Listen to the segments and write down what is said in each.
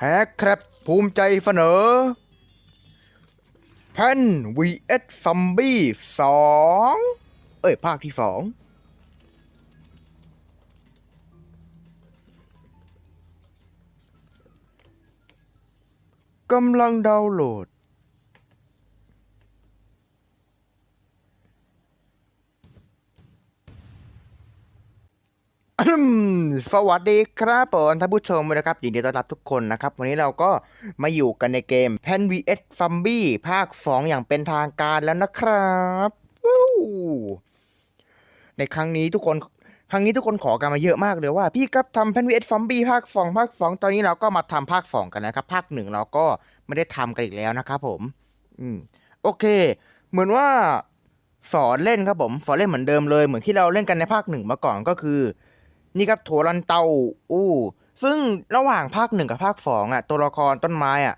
แฮกครับภูมิใจเสนอแพน vs ซัมบี้สองเอ้ย ภาคที่สองกำลังดาวน์โหลด สวัสดีครับผมท่านผู้ชมนะครับยินดีต้อนรับทุกคนนะครับ วันนี้เราก็มาอยู่กันในเกม Pen vs Zombie ภาค 2 อย่างเป็นทางการแล้วนะครับในครั้งนี้ทุกคนครั้งนี้ทุกคนขอกันมาเยอะมากเลยว่า พี่ครับทำ Pen vs Zombie ภาค2ภาค2ตอนนี้เราก็มาทำภาค2กันนะครับ ภาค1เราก็ไม่ได้ทำกันอีกแล้วนะครับผม อืม โอเค เหมือนว่าสอนเล่นครับผมสอนเล่นเหมือนเดิมเลย เหมือนที่เราเล่นกันในภาคหนึ่งมาก่อนก็คือ นี่ครับโถรันเตาอู้ซึ่งระหว่างภาคหนึ่งกับภาคสองอะตัวละครต้นไม้อะ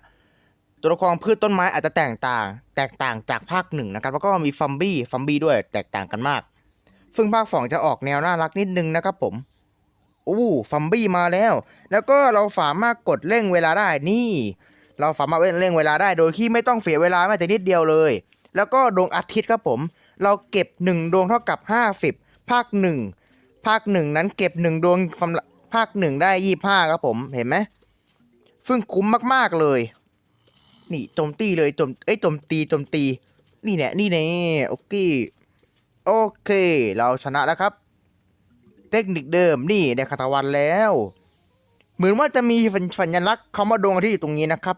ตัวละครพืชต้นไม้อาจจะแตกต่าง แตกต่างจากภาคหนึ่งนะครับแล้วก็มีฟัมบี้ฟัมบี้ด้วยแตกต่างกันมาก ซึ่งภาคสองจะออกแนวน่ารักนิดนึงนะครับผมอู้ฟัมบี้มาแล้ว แล้วก็เราสามารถกดเร่งเวลาได้นี่ เราสามารถเร่งเวลาได้โดยที่ไม่ต้องเสียเวลาแม้แต่นิดเดียวเลย แล้วก็ดวงอาทิตย์ครับผม เราเก็บหนึ่งดวงเท่ากับห้าสิบภาคหนึ่ง ภาคหนึ่งนั้นเก็บหนึ่งดวงภาคหนึ่งได้ยี่ห้าครับผมเห็นไหมซึ่งคุ้มมากๆเลย นี่โจมตีเลยโจมเอ้ยโจมตีโจมตี นี่แหละนี่แน่โอเคโอเค เราชนะแล้วครับ เทคนิคเดิมนี่ในคาตาวันแล้ว เหมือนว่าจะมีสัญสัญลักษณ์คำว่าดวงอาทิตย์อยู่ตรงนี้นะครับ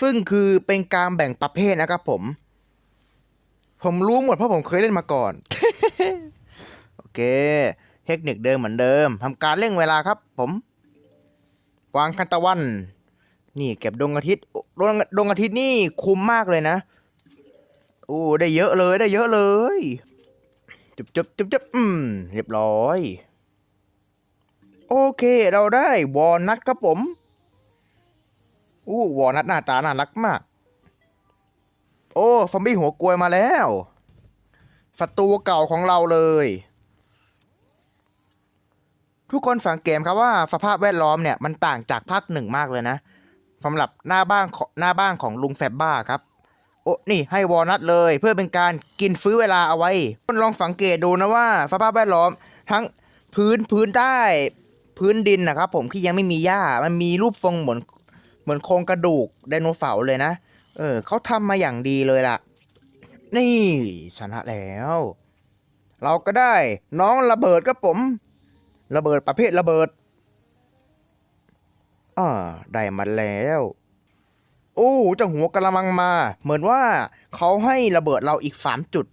ซึ่งคือเป็นการแบ่งประเภทนะครับผม ผมรู้หมดเพราะผมเคยเล่นมาก่อน เค เทคนิคเดิมเหมือนเดิมทำการเร่งเวลาครับ ผมวางคันตะวัน นี่เก็บดวงอาทิตย์ดวงดวงอาทิตย์นี่คุ้มมากเลยนะโอ้ได้เยอะเลยได้เยอะเลยจุบจุบจุบจุบอืมเรียบร้อย โอเคเราได้วอลนัทครับผมอู้วอลนัทหน้าตาน่ารักมาก โอ้ฟอมบี้หัวกลวยมาแล้วศัตรูเก่าของเราเลย ทุกคนสังเกตครับว่าสภาพแวดล้อมเนี่ยมันต่างจากภาคหนึ่งมากเลยนะสำหรับหน้าบ้านของหน้าบ้านของลุงแฟบบ้าครับโอ้นี่ให้วอลนัทเลยเพื่อเป็นการกินฟื้อเวลาเอาไว้คนลองสังเกตดูนะว่าสภาพแวดล้อมทั้งพื้นพื้นใต้พื้นดินนะครับ ผมที่ยังไม่มีหญ้ามันมีรูปทรงเหมือนเหมือนโครงกระดูกไดโนเสาร์เลยนะ เออเขาทำมาอย่างดีเลยล่ะ นี่ชนะแล้ว เราก็ได้น้องระเบิดครับผม ระเบิดประเภทระเบิดอ่าได้มาแล้ว โอ้เจ้าหัวกระมังมา เหมือนว่าเขาให้ระเบิดเราอีกสามจุด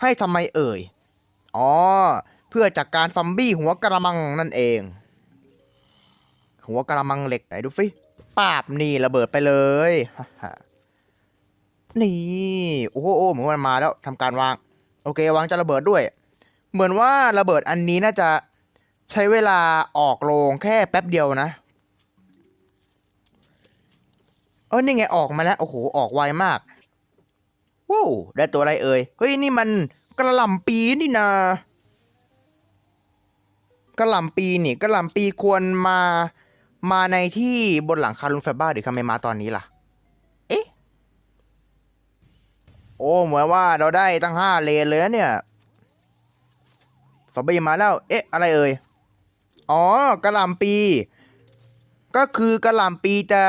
ให้ทำไมเอ่ย อ๋อ เพื่อจากการฟัมบี้หัวกระมังนั่นเอง หัวกระมังเหล็กไหนดูฟิปาบนี่ระเบิดไปเลยนี่โอ้โหโอ้เหมือนมันมาแล้วทำการวาง โอเควางจะระเบิดด้วย เหมือนว่าระเบิดอันนี้น่าจะ ใช้เวลาออกโรงแค่แป๊บเดียวนะ เออนี่ไงออกมาแล้ว โอ้โห ออกไวมาก ว้าว ได้ตัวอะไรเอ่ย เฮ้ย นี่มันกระหล่ำปีนี่นากระหล่ำปีนี่กระหล่ำปีควรมา มาในที่บนหลังคาลุงแฟบบ้าหรือทำไมมาตอนนี้ล่ะ เอ๊ะ โอ้ เหมือนว่าเราได้ตั้งห้าเลนเลยเนี่ยฟอบบี้มาแล้ว เอ๊ะ อะไรเอ่ย อ๋อกระหล่ำปี ก็คือกระหล่ำปีจะ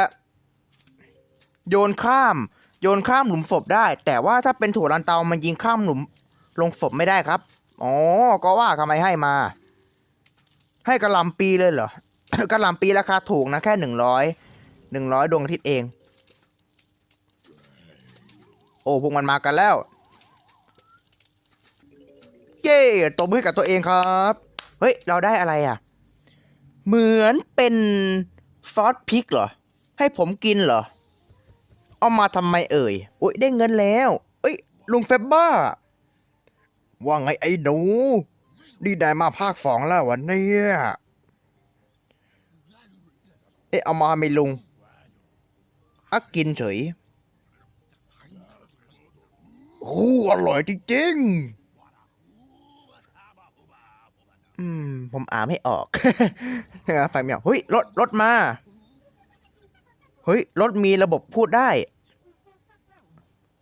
โยนข้าม โยนข้ามหลุมศพได้ แต่ว่าถ้าเป็นถั่วลันเตามันยิงข้ามหลุมลงศพไม่ได้ครับอ๋อก็ว่าทำไมให้มา ให้กระหล่ำปีเลยเหรอกระหล่ำปีราคาถูกนะแค่หนึ่งร้อยหนึ่งร้อยดวงอาทิตย์เอง โอ้พวกมันมากันแล้วเย้ตบมือให้กับตัวเองครับ เฮ้ย เราได้อะไรอะ เหมือนเป็นซอสพริกเหรอ ให้ผมกินเหรอ เอามาทำไมเอ่ยโอ้ยได้เงินแล้วเอ้ยลุงเฟบบ้า ว่าไงไอ้หนูดีได้มาภาคสองแล้ววันนี้เอ๊ะเอามาไม่ลุงอักกินเฉยโอ้อร่อยจริงๆ อืม ผมอ่านไม่ออกไฟไม่ออเฮ้ยรถรถมา เฮ้ยรถมีระบบพูดได้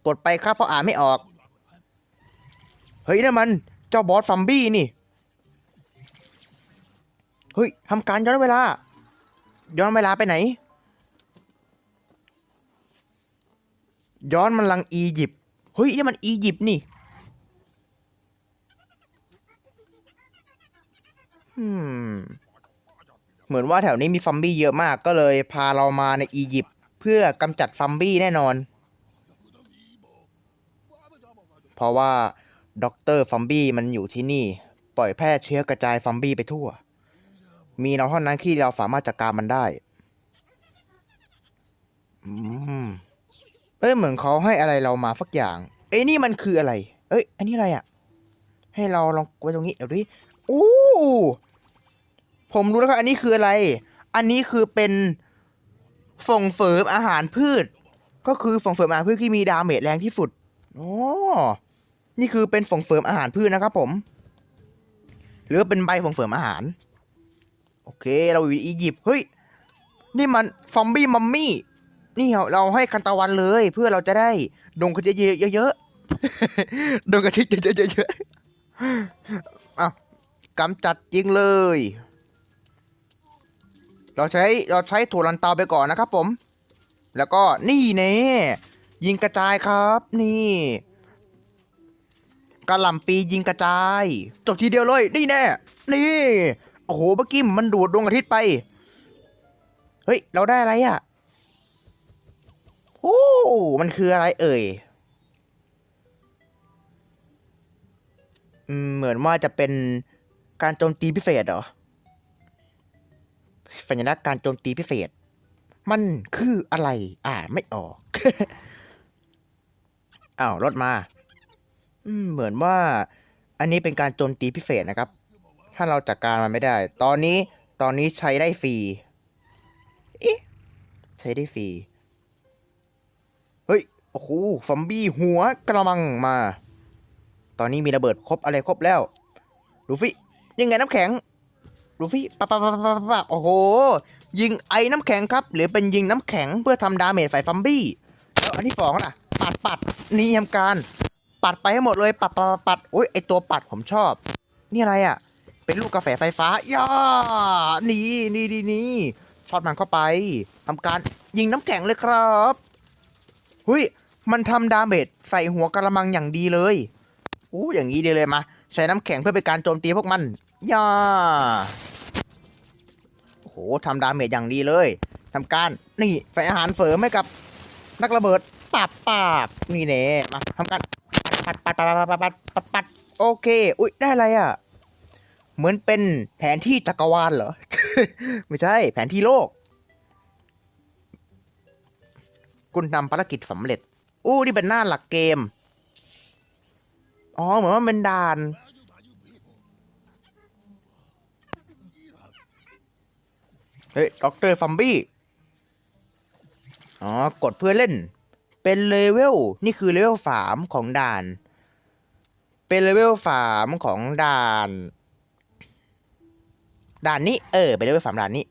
กดไปครับเพราะอ่านไม่ออก เฮ้ยนั่นมัน เจ้าบอสฟัมบี้นี่ เฮ้ยทำการย้อนเวลา ย้อนเวลาไปไหน ย้อนมันลังอียิปต์ เฮ้ยนี่มันอียิปต์นี่ อืม เหมือนว่าแถวนี้มีฟัมบี้เยอะมากก็เลยพาเรามาในอียิปต์เพื่อกำจัดฟัมบี้แน่นอน เพราะว่าด็อกเตอร์ฟัมบี้มันอยู่ที่นี่ ปล่อยแพร่เชื้อกระจายฟัมบี้ไปทั่ว มีเราเท่านั้นที่เราสามารถจัดการมันได้เอ้ยเหมือนเขาให้อะไรเรามาสักอย่าง เอ้ยนี่มันคืออะไร เอ้ย อันนี้อะไรอะ่ะ ให้เราลองไว้ตรงนี้เดี๋ยวดิ อู้ ผมรู้แล้วครับอันนี้คืออะไร อันนี้คือเป็นส่งเสริมอาหารพืช ก็คือส่งเสริมอาหารพืชที่มีดาเมจแรงที่สุดอ๋อนี่คือเป็นส่งเสริมอาหารพืชนะครับผม หรือว่าเป็นใบส่งเสริมอาหาร โอเค เราอยู่อียิปต์เฮ้ย นี่มันฟอมบี้มัมมี่ นี่เราให้คันตะวันเลยเพื่อเราจะได้ดงกระทิเยอะๆดงกระทิเยอะๆอะกำจัดยิงเลย เราใช้เราใช้ถั่วลันเตาไปก่อนนะครับผม แล้วก็นี่เน่ยิงกระจายครับนี่กระหล่ำปียิงกระจายจบทีเดียวเลยนี่แน่นี่โอ้โหเมื่อกี้มันดูดดวงอาทิตย์ไป เฮ้ย เราได้อะไรอะโอ้มันคืออะไรเอ่ยเหมือนว่าจะเป็นการโจมตีพิเศษเหรอ สัญลักษณ์การโจมตีพิเศษ มันคืออะไร อ่าไม่ออกอ้าวรถมา อืม เหมือนว่า อันนี้เป็นการโจมตีพิเศษนะครับ ถ้าเราจัดการมันไม่ได้ ตอนนี้ ตอนนี้ใช้ได้ฟรีเอ๊ะใช้ได้ฟรี เฮ้ย โอ้โหฟอมบี้หัวกระมังมา ตอนนี้มีระเบิดครบอะไรครบแล้ว ลูฟี่ ยังไงน้ำแข็ง ลูฟี่ปะปะปะปะปะปะโอ้โห ยิงไอ้น้ำแข็งครับ หรือเป็นยิงน้ำแข็งเพื่อทำดาเมจไฟฟัมบี้แล้วอันที่สองล่ะ ปัดปัดนี่ทำการ ปัดไปให้หมดเลย ปัดปัดปัดโอ้ยไอตัวปัดผมชอบ นี่อะไรอะ เป็นลูกกาแฟไฟฟ้าย่านี่นี่นี่นี่ช็อตมันเข้าไปทำการยิงน้ำแข็งเลยครับหุยมันทำดาเมจใส่หัวกระมังอย่างดีเลยอู้อย่างนี้ดีเลยมา ใช้น้ำแข็งเพื่อเป็นการโจมตีพวกมันย่า ทำดาเมจอย่างดีเลยทำการนี่ใส่อาหารเสริมให้กับนักระเบิดปับปับนี่เน่มาทำการปัดปัดปัดปัดปัดปัดปัดปัดโอเค อุ้ยได้อะไรอะ เหมือนเป็นแผนที่จักรวาลเหรอ ไม่ใช่ แผนที่โลก คุณทำภารกิจสำเร็จ อู้นี่เป็นหน้าหลักเกม อ๋อ เหมือนว่าเป็นด่าน เฮ้ยด็อกเตอร์ฟัมบี้ อ๋อ กดเพื่อเล่น เป็นเลเวล นี่คือเลเวลสามของด่าน เป็นเลเวลสามของด่าน ด่านนี้ เออ เป็นเลเวลสามด่านนี้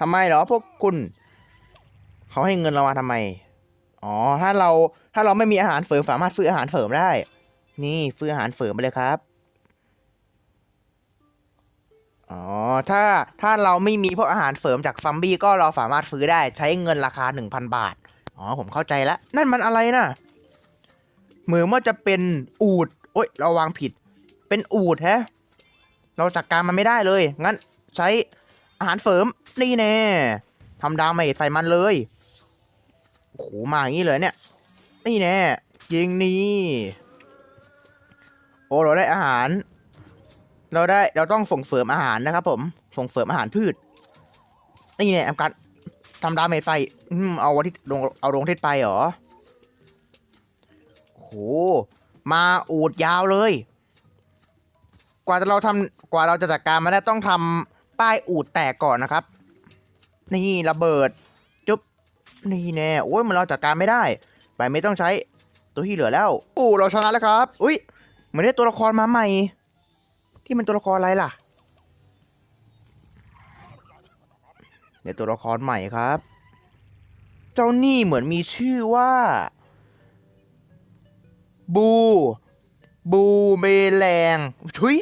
ทำไมเหรอพวกคุณ เขาให้เงินเรามาทำไม อ๋อ ถ้าเรา ถ้าเราไม่มีอาหารเสริมสามารถซื้ออาหารเสริมได้ นี่ซื้ออาหารเสริมไปเลยครับ อ๋อ ถ้าถ้าเราไม่มีพวกอาหารเสริมจากฟัมบี้ก็เราสามารถซื้อได้ใช้เงินราคา 1,000 บาท อ๋อ ผมเข้าใจแล้ว นั่นมันอะไรนะเหมือนว่าจะเป็นอูดโอ๊ย เราวางผิด เป็นอูดแฮะ เราจัดการมันไม่ได้เลย งั้นใช้อาหารเสริมนี่แน่ทำดาเมจใส่มันเลยโอ้โหมาอย่างนี้เลยเนี่ย นี่แน่ยิงนี่โอ้เราได้อาหาร เราได้เราต้องส่งเสริมอาหารนะครับ ผมส่งเสริมอาหารพืชนี่เนี่ยทำการทำดาเมจไฟอืมเอาวันที่ลงเอาลงทิศไปเหรอโอ้โหมาอูดยาวเลย กว่าจะเราทำกว่าเราจะจัดการมาได้ต้องทำป้ายอูดแตกก่อนนะครับ นี่ระเบิด จุ๊บนี่แน่โอ้ยมันเราจัดการไม่ได้ ไปไม่ต้องใช้ตัวที่เหลือแล้วโอ้เราชนะแล้วครับ อุ้ยเหมือนได้ตัวละครมาใหม่ ที่มันตัวละครอะไรล่ะ เดี๋ยวตัวละครใหม่ครับ เจ้านี่เหมือนมีชื่อว่า บูบูเมแลงทุย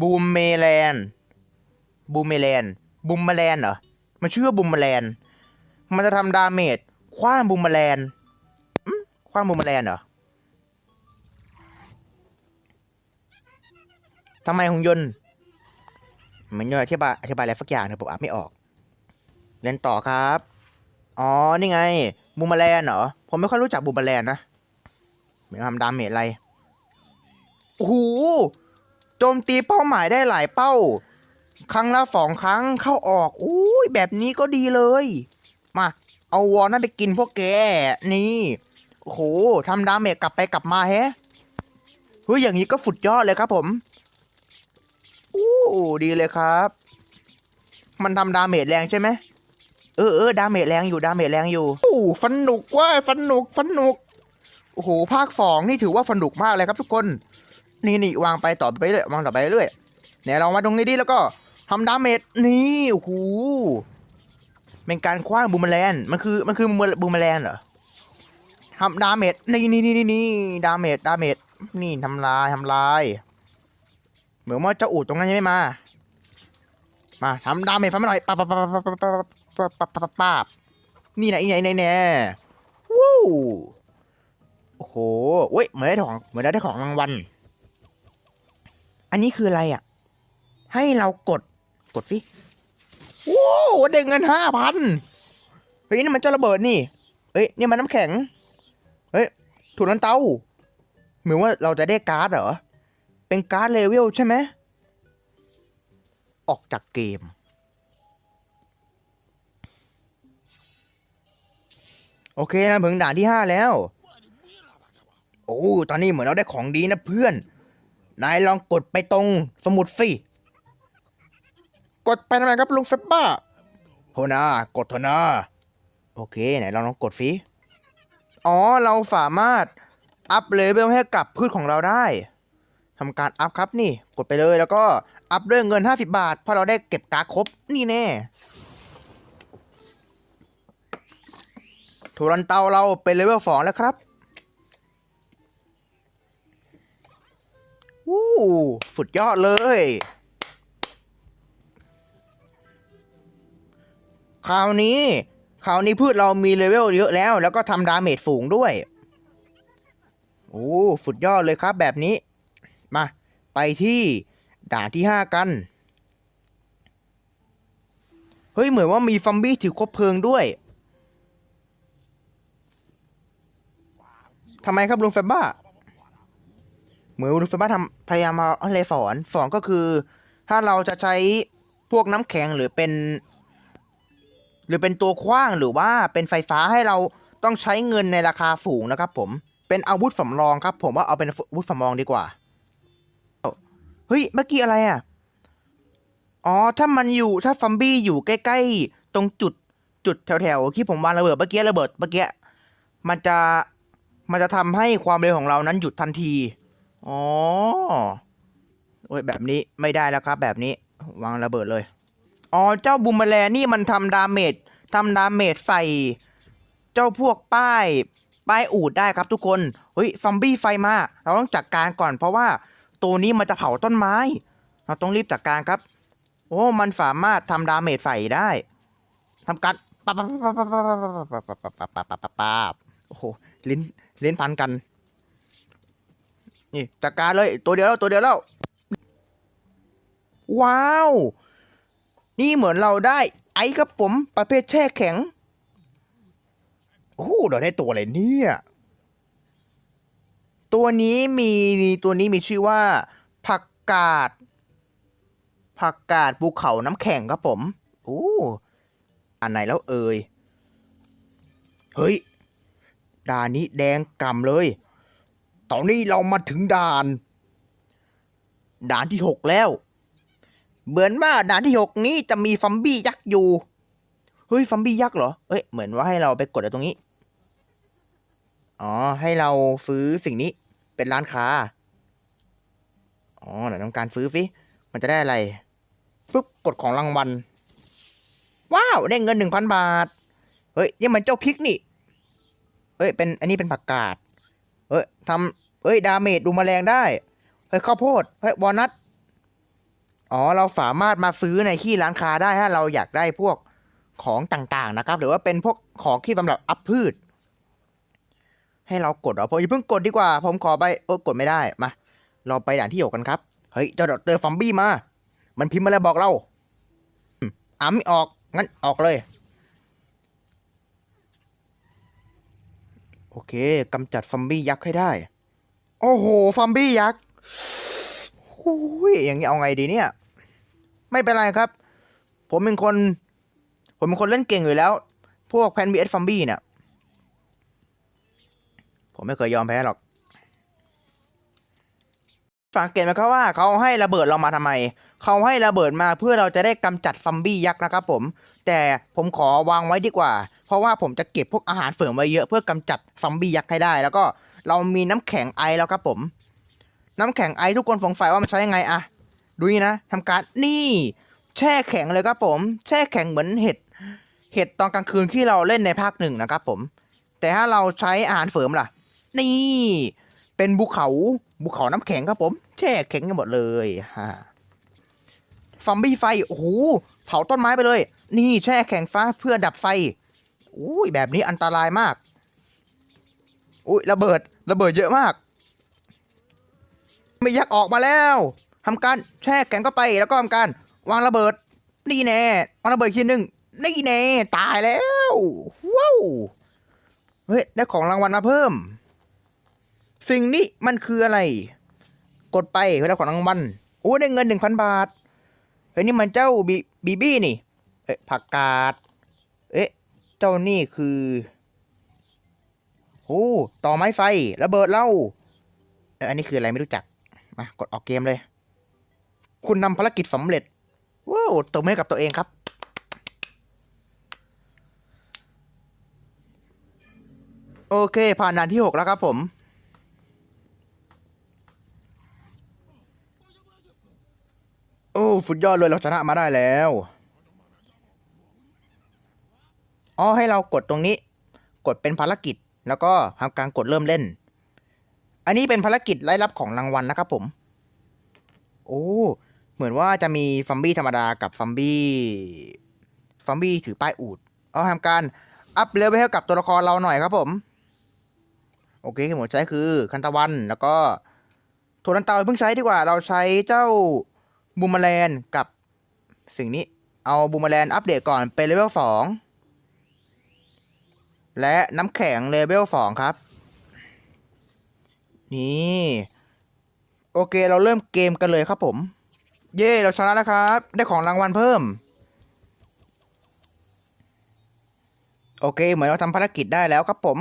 บูมเมแลน บูมเมแลน บูมแมลนเหรอ มันชื่อว่าบูมแมลน มันจะทำดาเมจคว้างบูมแมลนอืมคว้างบูมแมลนเหรอ ทำไมหุ่นยนต์เหมือนยนต์อธิบายอธิบายอะไรสักอย่างนะผมอ่านไม่ออก เล่นต่อครับ อ๋อ นี่ไง บูมแมลนเหรอ ผมไม่ค่อยรู้จักบูมแมลนนะไม่ทำดาเมจอะไร โอ้โห โจมตีเป้าหมายได้หลายเป้า ครั้งละสองครั้งเข้าออกอุ้ยแบบนี้ก็ดีเลย มา เอาวอลนั่นไปกินพวกแก นี่ โอ้โหทำดาเมจกลับไปกลับมาแฮะเฮ้ยอย่างนี้ก็ฟุดยอดเลยครับผม ดีเลยครับ มันทำดาเมจแรงใช่ไหมเออเออดาเมจแรงอยู่ดาเมจแรงอยู่โอ้ฟันหนุกว่าฟันหนุกฟันหนุกโอ้โหภาคสองนี่ถือว่าสนุกมากเลยครับทุกคน นี่นี่วางไปต่อไปเรื่อยวางต่อไปเรื่อยเนี่ยเรามาตรงนี้ดิแล้วก็ทำดาเมจนี่โอ้โหเป็นการคว้างบูมแมลนมันคือมันคือบูมแมลนเหรอทำดาเมจนี่นี่นี่นี่ดาเมจดาเมจนี่ทำลายทำลาย เหมือนว่าเจ้าอูดตรงนั้นยังไม่มา มาทำดาเมจฟันมาหน่อยปั๊บปั๊บปั๊บปั๊บปั๊บปั๊บปั๊บปั๊บปั๊บนี่นะอีไหนไหนแน่วู้โอ้โหเว้ยเหมือนได้ของเหมือนได้ของรางวัลอันนี้คืออะไรอะ ให้เรากดกดสิว้าวได้เงินห้าพันเฮ้ยนี่มันจะระเบิดนี่เฮ้ยนี่มันน้ำแข็งเฮ้ยถุงน้ำเต้าเหมือนว่าเราจะได้การ์ดเหรอ เป็นการ์ดเลเวลใช่ไหม ออกจากเกม โอเคนะถึงด่านที่ห้าแล้ว โอ้ ตอนนี้เหมือนเราได้ของดีนะเพื่อน นายลองกดไปตรงสมุดสิกดไปทำไมครับลุงเฟบบ้าโหนากดเถอะนะโอเค ไหนลองลองกดสิอ๋อ เราสามารถอัพเลเวลให้กับพืชของเราได้ ทำการอัพครับนี่กดไปเลยแล้วก็อัพด้วยเงิน 50 บาท เพราะเราได้เก็บการ์ดครบนี่แน่ทูรันเตาเราเป็นเลเวลสองแล้วครับวู้สุดยอดเลย คราวนี้คราวนี้พืชเรามีเลเวลเยอะแล้ว แล้วก็ทำดาเมจฝูงด้วย โอ้สุดยอดเลยครับแบบนี้ มา ไปที่ด่านที่ห้ากัน เฮ้ย เหมือนว่ามีฟัมบี้ถือคบเพลิงด้วยทำไมครับลุงแฟบบ้า เหมือนลูฟิบ้าทำพยายามมาอะไรสอนสอนก็คือ ถ้าเราจะใช้พวกน้ำแข็งหรือเป็น หรือเป็นตัวคว้างหรือว่าเป็นไฟฟ้าให้เราต้องใช้เงินในราคาสูงนะครับผมเป็นอาวุธสำรองครับ ผมว่าเอาเป็นอาวุธสำรองดีกว่า เฮ้ย เมื่อกี้อะไรอะ อ๋อ ถ้ามันอยู่ ถ้าฟัมบี้อยู่ใกล้ๆ ตรงจุด จุดแถวๆ ที่ผมวางระเบิดเมื่อกี้ระเบิดเมื่อกี้ มันจะ มันจะทำให้ความเร็วของเรานั้นหยุดทันที อ๋อ โอ้ย แบบนี้ไม่ได้แล้วครับ แบบนี้ วางระเบิดเลย อ๋อ เจ้าบูมเมอแลนี่มันทำดาเมจทำดาเมจใส่เจ้าพวกป้าย ป้ายอูดได้ครับทุกคน เฮ้ยซอมบี้ไฟมา เราต้องจัดการก่อนเพราะว่า ตัวนี้มันจะเผาต้นไม้ เราต้องรีบจัดกการครับ โอ้ มันสามารถทำดาเมจใส่ได้ทำการปั๊บปั๊บปั๊บปั๊บปั๊บปั๊บปั๊บปั๊บปั๊บปั๊บปั๊บปั๊บโอ้โหลิ้นลิ้นพันกัน นี่จัดการเลยตัวเดียวแล้วตัวเดียวแล้ว ว้าว นี่เหมือนเราได้ ไอ้ครับผมประเภทแช่แข็ง โอ้โหเราได้ตัวอะไรเนี่ย ตัวนี้มีตัวนี้มีชื่อว่าผักกาดผักกาดภูเขาน้ำแข็งครับผมโอ้อันไหนแล้วเอ่ยเฮ้ยดานนี้แดงกำเลย ตอนนี้เรามาถึงด่าน ด่านที่หกแล้ว เหมือนว่าด่านที่หกนี้จะมีฟัมบี้ยักษ์อยู่ เฮ้ย ฟัมบี้ยักษ์เหรอ เอ้ย เหมือนว่าให้เราไปกดตรงนี้ อ๋อ ให้เราซื้อสิ่งนี้เป็นร้านค้า อ๋อไหนต้องการซื้อฟิมันจะได้อะไรปุ๊บกดของรางวัล ว้าว ได้เงินหนึ่งพันบาท เฮ้ยนี่มันเจ้าพริกนี่ เอ้ย เป็นอันนี้เป็นผักกาด เอ้ยทำเอ้ย ดาเมจดูแมลงได้ เฮ้ยข้าวโพด เฮ้ยวอลนัท อ๋อ เราสามารถมาซื้อในที่ร้านค้าได้ถ้าเราอยากได้พวกของต่างๆนะครับ หรือว่าเป็นพวกของที่สำหรับอัพพืช ให้เรากดเหรอผมอย่าเพิ่งกดดีกว่า ผมขอไปเออกดไม่ได้มา เราไปด่านที่หกกันครับเฮ้ยเจ้าดอกเตอร์ฟอมบี้มา มันพิมพ์มาแล้วบอกเราอ่าไม่ออกงั้นออกเลย โอเคกำจัดฟอมบี้ยักษ์ให้ได้ โอ้โหฟอมบี้ยักษ์โอ้ยอย่างนี้เอาไงดีเนี่ย ไม่เป็นไรครับ ผมเป็นคน ผมเป็นคนเล่นเก่งอยู่แล้ว พวกแพนบีเอสฟอมบี้เนี่ย ผมไม่เคยยอมแพ้หรอกสังเกตไหมครับว่าเขาให้ระเบิดเรามาทำไม เขาให้ระเบิดมาเพื่อเราจะได้กำจัดฟัมบี้ยักษ์นะครับผม แต่ผมขอวางไว้ดีกว่า เพราะว่าผมจะเก็บพวกอาหารเสริมไว้เยอะเพื่อกำจัดฟัมบี้ยักษ์ให้ได้ แล้วก็เรามีน้ำแข็งไอแล้วครับผม น้ำแข็งไอทุกคนสงสัยว่ามันใช้ยังไงอะดูนี่นะทำการนี่ แช่แข็งเลยครับผม แช่แข็งเหมือนเห็ด เห็ดตอนกลางคืนที่เราเล่นในภาคหนึ่งนะครับผม แต่ถ้าเราใช้อาหารเสริมล่ะ นี่ เป็นภูเขาภูเขาน้ำแข็งครับผม แช่แข็งกันหมดเลยฮะฟัมบี้ไฟโอ้โหเผาต้นไม้ไปเลย นี่แช่แข็งฟ้าเพื่อดับไฟอุ้ยแบบนี้อันตรายมากอุ้ยระเบิดระเบิดเยอะมาก ไม่ยักออกมาแล้วทำการแช่แข็งเข้าไปแล้วก็ทำการ วางระเบิด นี่แน่วางระเบิดทีหนึ่งนี่แน่ตายแล้วว้าวเฮ้ยได้ของรางวัลมาเพิ่ม สิ่งนี้มันคืออะไร กดไปเวลาของรางวัลโอ้ได้เงินหนึ่งพันบาทเฮ้ยนี่มันเจ้าบีบีบี้นี่ เอ๊ะผักกาด เอ๊ะ เจ้านี่คือโอ้ต่อไม้ไฟระเบิดเล่าเอ้ยอันนี้คืออะไรไม่รู้จัก มากดออกเกมเลย คุณนำภารกิจสำเร็จว้าวตบมือกับตัวเองครับ โอเค ผ่านด่านที่ 6 แล้วครับผม โอ้ สุดยอดเลยเราชนะมาได้แล้วอ๋อให้เรากดตรงนี้ กดเป็นภารกิจ แล้วก็ทำการกดเริ่มเล่น อันนี้เป็นภารกิจไล่รับของรางวัลนะครับผม โอ้เหมือนว่าจะมีฟัมบี้ธรรมดากับฟัมบี้ฟัมบี้ถือป้ายอูดเอาทำการอัพเลเวลให้กับตัวละครเราหน่อยครับผม โอเคที่ผมใช้คือคันตะวันแล้วก็โทนันเตาเพิ่งใช้ดีกว่าเราใช้เจ้า บูมแมลนกับสิ่งนี้ เอาบูมแมลนอัปเดตก่อนเป็นเลเวลสองและน้ำแข็งเลเวลสองครับ นี่ โอเคเราเริ่มเกมกันเลยครับผม เย่เราชนะแล้วครับ ได้ของรางวัลเพิ่ม โอเค เหมือนเราทำภารกิจได้แล้วครับผม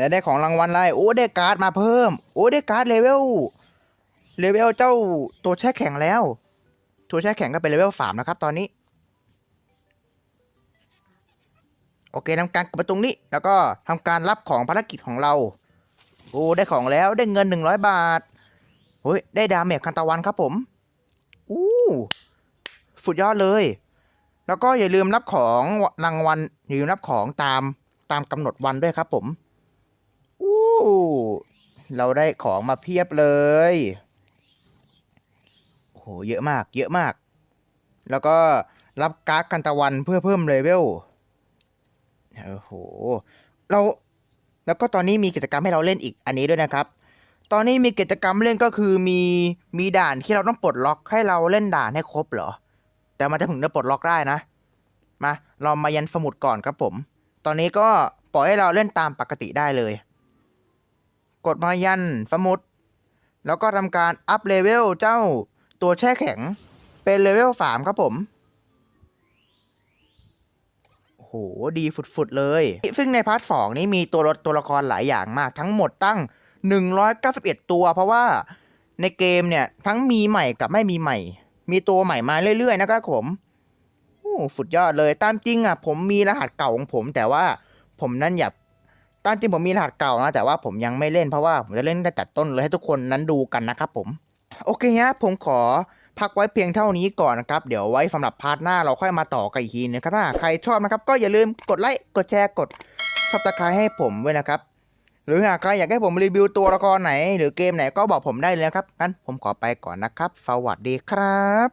และได้ของรางวัลอะไรโอ้ได้การ์ดมาเพิ่ม โอ้ได้การ์ดเลเวลเลเวลเจ้าตัวแช่แข็งแล้ว ตัวแช่แข็งก็เป็นเลเวลสามนะครับ ตอนนี้ โอเคทำการกดไปตรงนี้ แล้วก็ทำการรับของภารกิจของเรา โอ้ได้ของแล้วได้เงินหนึ่งร้อยบาทเฮ้ยได้ดาเมจคันตะวันครับผมอู้สุดยอดเลย แล้วก็อย่าลืมรับของรางวัลอย่าลืมรับของตามตามกำหนดวันด้วยครับผม เราได้ของมาเพียบเลย โอ้โห เยอะมาก เยอะมาก แล้วก็รับการ์ดกันตะวันเพื่อเพิ่มเลเวล โอ้โห เรา แล้วก็ตอนนี้มีกิจกรรมให้เราเล่นอีกอันนี้ด้วยนะครับ ตอนนี้มีกิจกรรมเล่นก็คือมีมีด่านที่เราต้องปลดล็อกให้เราเล่นด่านให้ครบเหรอ แต่มันจะถึงจะปลดล็อกได้นะ มา เรามายันสมุดก่อนครับผม ตอนนี้ก็ปล่อยให้เราเล่นตามปกติได้เลย กดมายันสมุด แล้วก็ทำการอัพเลเวลเจ้าตัวแช่แข็ง เป็นเลเวลสามครับผมโหดีฝุดๆเลย ซึ่งในพาร์ทสองนี้มีตัวละตัวละครหลายอย่างมากทั้งหมดตั้ง 191 ตัว เพราะว่าในเกมเนี่ย ทั้งมีใหม่กับไม่มีใหม่ มีตัวใหม่มาเรื่อยๆ นะครับผมโอ้สุดยอดเลยตามจริงอะ ผมมีรหัสเก่าของผม แต่ว่าผมนั่นอยาก ตามจริงผมมีรหัสเก่านะ แต่ว่าผมยังไม่เล่นเพราะว่าผมจะเล่นได้แต่ต้นเลยให้ทุกคนนั้นดูกันนะครับผม โอเคฮะผมขอพักไว้เพียงเท่านี้ก่อนนะครับ เดี๋ยวไว้สำหรับพาร์ทหน้าเราค่อยมาต่อกันอีกทีนะครับถ้าใครชอบนะครับก็อย่าลืมกดไลค์กดแชร์กดซับสไครต์ให้ผมด้วยนะครับ หรือหากใครอยากให้ผมรีวิวตัวละครไหน หรือเกมไหนก็บอกผมได้เลยนะครับงั้นผมขอไปก่อนนะครับสวัสดีครับ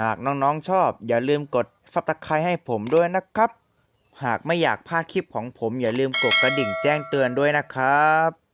หากน้องๆชอบ อย่าลืมกดซับสไครต์ให้ผมด้วยนะครับ หากไม่อยากพลาดคลิปของผมอย่าลืมกดกระดิ่งแจ้งเตือนด้วยนะครับ